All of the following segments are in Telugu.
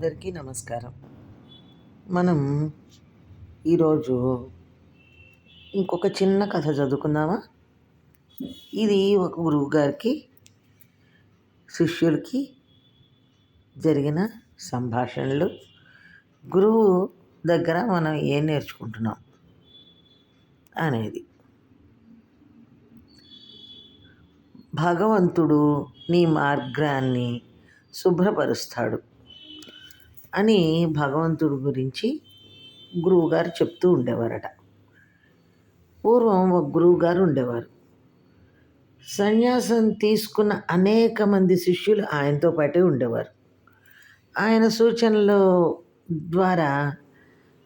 అందరికీ నమస్కారం. మనం ఈరోజు ఇంకొక చిన్న కథ చదువుకుందామా? ఇది ఒక గురువు గారికి శిష్యులకి జరిగిన సంభాషణలు. గురువు దగ్గర మనం ఏం నేర్చుకుంటున్నాం అనేది. భగవంతుడు నీ మార్గాన్ని శుభ్రపరుస్తాడు. అని భగవంతుడి గురించి గురువుగారు చెప్తూ ఉండేవారట. పూర్వం ఒక గురువుగారు ఉండేవారు. సన్యాసం తీసుకున్న అనేక మంది శిష్యులు ఆయనతో పాటే ఉండేవారు. ఆయన సూచనల ద్వారా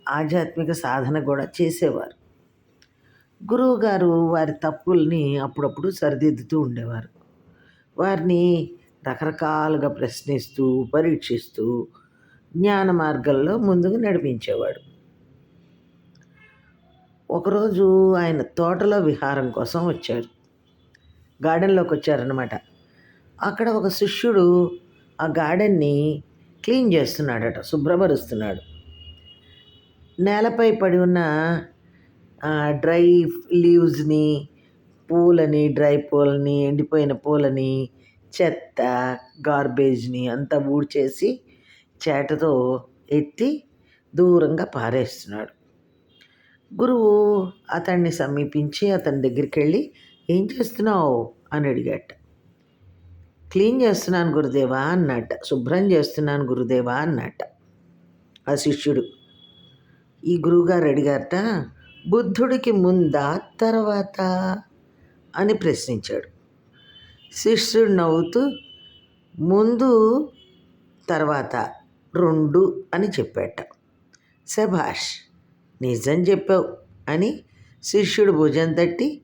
ఆధ్యాత్మిక సాధన కూడా చేసేవారు. గురువుగారు వారి తప్పుల్ని అప్పుడప్పుడు సరిదిద్దుతూ ఉండేవారు. వారిని రకరకాలుగా ప్రశ్నిస్తూ పరీక్షిస్తూ జ్ఞాన మార్గంలో ముందుకు నడిపించేవాడు. ఒకరోజు ఆయన తోటలో విహారం కోసం వచ్చాడు. గార్డెన్లోకి వచ్చారనమాట అక్కడ ఒక శిష్యుడు ఆ గార్డెన్ని క్లీన్ చేస్తున్నాడట శుభ్రపరుస్తున్నాడు. నేలపై పడి ఉన్న డ్రై లీవ్స్ని పూలని డ్రై పూలని ఎండిపోయిన పూలని చెత్త గార్బేజ్ని అంతా ఊడ్చేసి చేటతో ఎత్తి దూరంగా పారేస్తున్నాడు. గురువు అతన్ని సమీపించి అతని దగ్గరికి వెళ్ళి ఏం చేస్తున్నావు? అని అడిగాట. క్లీన్ చేస్తున్నాను గురుదేవా అన్నట్ట శుభ్రం చేస్తున్నాను గురుదేవా అన్నట్ట ఆ శిష్యుడు? ఈ గురువుగారు అడిగారట. బుద్ధుడికి ముందా తర్వాత? అని ప్రశ్నించాడు. శిష్యుడు నవ్వుతూ ముందు తర్వాత రెండు అని చెప్పాట. శభాష్ నిజం చెప్పావు అని శిష్యుడు భుజం తట్టి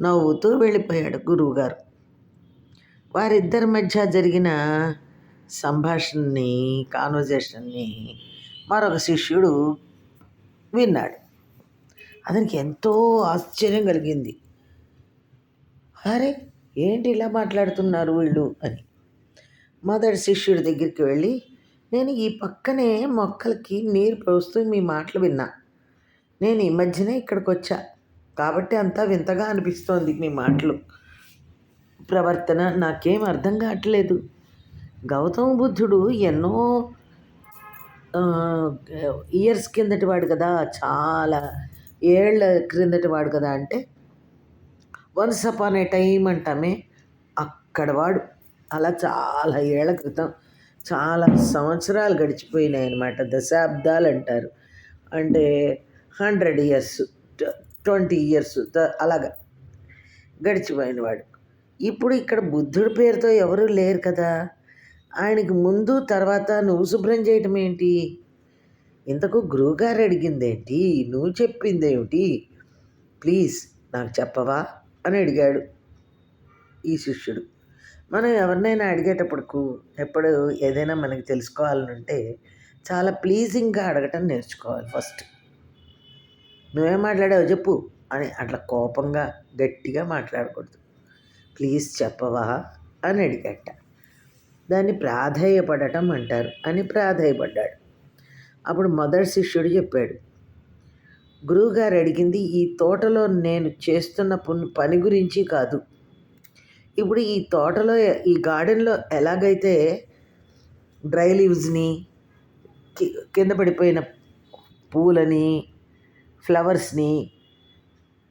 నవ్వుతూ వెళ్ళిపోయాడు గురువుగారు. వారిద్దరి మధ్య జరిగిన సంభాషణని కాన్వర్జేషన్ని మరొక శిష్యుడు విన్నాడు. అతనికి ఎంతో ఆశ్చర్యం కలిగింది. అరే ఏంటి ఇలా మాట్లాడుతున్నారు వీళ్ళు అని. మొదటి శిష్యుడి దగ్గరికి వెళ్ళి నేను ఈ పక్కనే మొక్కలకి నీరు పోస్తూ మీ మాటలు విన్నా. నేను ఈ మధ్యనే ఇక్కడికి వచ్చా కాబట్టి అంతా వింతగా అనిపిస్తోంది మీ మాటలు. ప్రవర్తన నాకేం అర్థం కావట్లేదు. గౌతమ బుద్ధుడు ఎన్నో ఇయర్స్ కిందటి వాడు కదా చాలా ఏళ్ళ క్రిందటి వాడు కదా అంటే వన్స్ అపాన్ ఏ టైం అంటామే అక్కడ వాడు. అలా చాలా ఏళ్ళ క్రితం చాలా సంవత్సరాలు గడిచిపోయినాయి అనమాట దశాబ్దాలు అంటారు. అంటే హండ్రెడ్ ఇయర్స్ ట్వంటీ ఇయర్స్ అలాగా గడిచిపోయినవాడు ఇప్పుడు ఇక్కడ బుద్ధుడి పేరుతో ఎవరు లేరు కదా. ఆయనకి ముందు తర్వాత నువ్వు శుభ్రం చేయటం ఏంటి? ఇంతకు గురువుగారు అడిగిందేంటి? నువ్వు చెప్పిందేమిటి ప్లీజ్ నాకు చెప్పవా? అని అడిగాడు ఈ శిష్యుడు. మనం ఎవరినైనా అడిగేటప్పుడు ఎప్పుడు ఏదైనా మనకి తెలుసుకోవాలనుంటే చాలా ప్లీజింగ్గా అడగటం నేర్చుకోవాలి ఫస్ట్ నువ్వేం మాట్లాడావు చెప్పు అని అట్లా కోపంగా గట్టిగా మాట్లాడకూడదు. ప్లీజ్ చెప్పవా? అని అడిగట. దాన్ని ప్రాధేయపడటం అంటారు అని ప్రాధేయపడ్డాడు. అప్పుడు మొదటి శిష్యుడు చెప్పాడు గురువుగారు అడిగింది ఈ తోటలో నేను చేస్తున్న పని గురించి కాదు. ఇప్పుడు ఈ తోటలో ఈ గార్డెన్లో ఎలాగైతే డ్రై లీవ్స్ని కింద పడిపోయిన పూలని ఫ్లవర్స్ని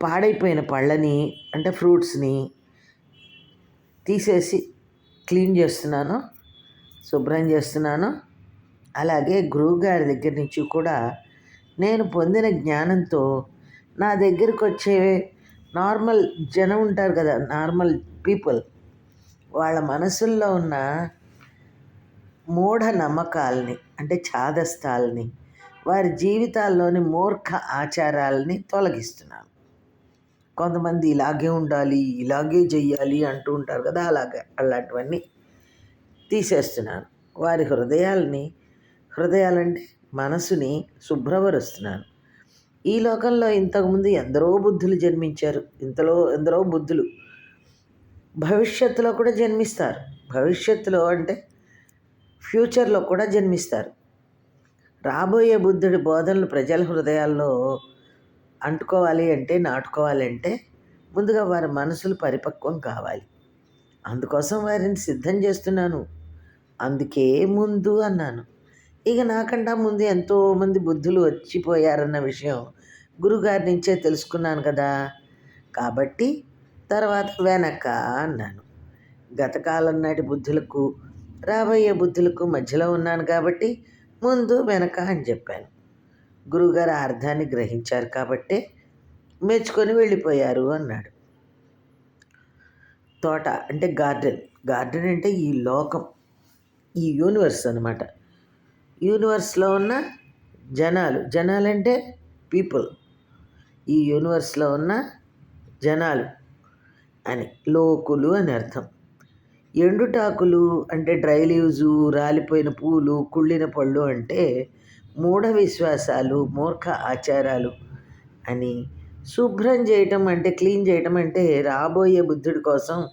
పాడైపోయిన పళ్ళని అంటే ఫ్రూట్స్ని తీసేసి క్లీన్ చేస్తున్నాను శుభ్రం చేస్తున్నాను. అలాగే గురువు గారి దగ్గర నుంచి కూడా నేను పొందిన జ్ఞానంతో నా దగ్గరికి వచ్చే నార్మల్ జనం ఉంటారు కదా నార్మల్ పీపుల్. వాళ్ళ మనసుల్లో ఉన్న మూఢ నమ్మకాలని అంటే ఛాదస్థాలని వారి జీవితాల్లోని మూర్ఖ ఆచారాలని తొలగిస్తున్నాను కొంతమంది ఇలాగే ఉండాలి ఇలాగే చెయ్యాలి అంటూ ఉంటారు కదా అలాగే అలాంటివన్నీ తీసేస్తున్నాను వారి హృదయాల్ని హృదయాలంటే మనసుని శుభ్రపరుస్తున్నాను ఈ లోకంలో ఇంతకుముందు ఎందరో బుద్ధులు జన్మించారు ఇంతలో ఎందరో బుద్ధులు భవిష్యత్తులో కూడా జన్మిస్తారు. భవిష్యత్తులో అంటే ఫ్యూచర్లో కూడా జన్మిస్తారు. రాబోయే బుద్ధుడి బోధనలు ప్రజల హృదయాల్లో అంటుకోవాలి అంటే నాటుకోవాలి అంటే ముందుగా వారి మనసులు పరిపక్వం కావాలి. అందుకోసం వారిని సిద్ధం చేస్తున్నాను. అందుకే ముందు అన్నాను. ఇక నాకంటా ముందు ఎంతోమంది బుద్ధులు వచ్చిపోయారన్న విషయం గురుగారి నుంచే తెలుసుకున్నాను కదా. కాబట్టి తర్వాత వెనక అన్నాను. గతకాలం నాటి బుద్ధులకు రాబోయే బుద్ధులకు మధ్యలో ఉన్నాను కాబట్టి ముందు వెనక అని చెప్పాను. గురువుగారు ఆ అర్థాన్ని గ్రహించారు కాబట్టే మెచ్చుకొని వెళ్ళిపోయారు అన్నాడు. తోట అంటే గార్డెన్. గార్డెన్ అంటే ఈ లోకం. ఈ యూనివర్స్ అనమాట యూనివర్స్లో ఉన్న జనాలు. జనాలంటే పీపుల్. ఈ యూనివర్స్లో ఉన్న జనాలు. అని లోకులు అని అర్థం. ఎండుటాకులు అంటే డ్రై లీవ్స్ రాలిపోయిన పూలు కుళ్ళిన పళ్ళు అంటే మూఢ విశ్వాసాలు మూర్ఖ ఆచారాలు అని. శుభ్రం చేయటం అంటే క్లీన్ చేయటం అంటే రాబోయే బుద్ధుడి కోసం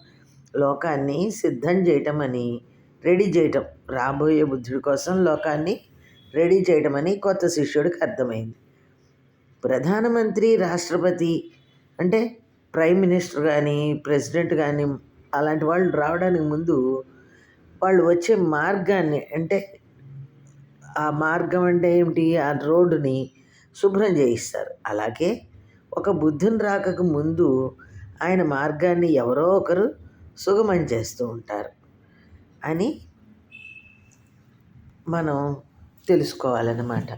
లోకాన్ని సిద్ధం చేయటం అని రెడీ చేయటం. రాబోయే బుద్ధుడి కోసం లోకాన్ని రెడీ చేయటం అని కొత్త శిష్యుడికి అర్థమైంది. ప్రధానమంత్రి రాష్ట్రపతి అంటే ప్రైమ్ మినిస్టర్ కానీ ప్రెసిడెంట్ కానీ అలాంటి వాళ్ళు రావడానికి ముందు వాళ్ళు వచ్చే మార్గాన్ని అంటే ఆ మార్గం అంటే ఏమిటి? ఆ రోడ్డుని శుభ్రం చేయిస్తారు. అలాగే ఒక బుద్ధుని రాకకు ముందు ఆయన మార్గాన్ని ఎవరో ఒకరు సుగమం చేస్తూ ఉంటారు అని మనం తెలుసుకోవాలన్నమాట.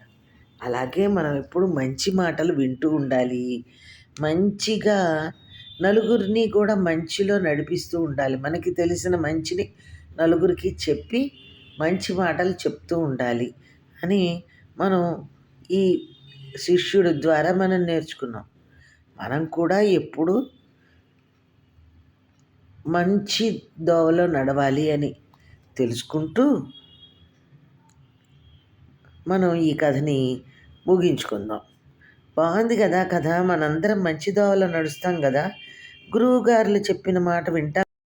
అలాగే మనం ఎప్పుడు మంచి మాటలు వింటూ ఉండాలి. మంచిగా నలుగురిని కూడా మంచిలో నడిపిస్తూ ఉండాలి. మనకి తెలిసిన మంచిని నలుగురికి చెప్పి మంచి మాటలు చెప్తూ ఉండాలి అని మనం ఈ శిష్యుడు ద్వారా మనం నేర్చుకున్నాం. మనం కూడా ఎప్పుడు మంచి దోవలో నడవాలి అని తెలుసుకుంటూ మనం ఈ కథని ముగించుకుందాం. బాగుంది కదా కథ? మనందరం మంచి దోవలో నడుస్తాం కదా? గురువుగారులు చెప్పిన మాట వింటాం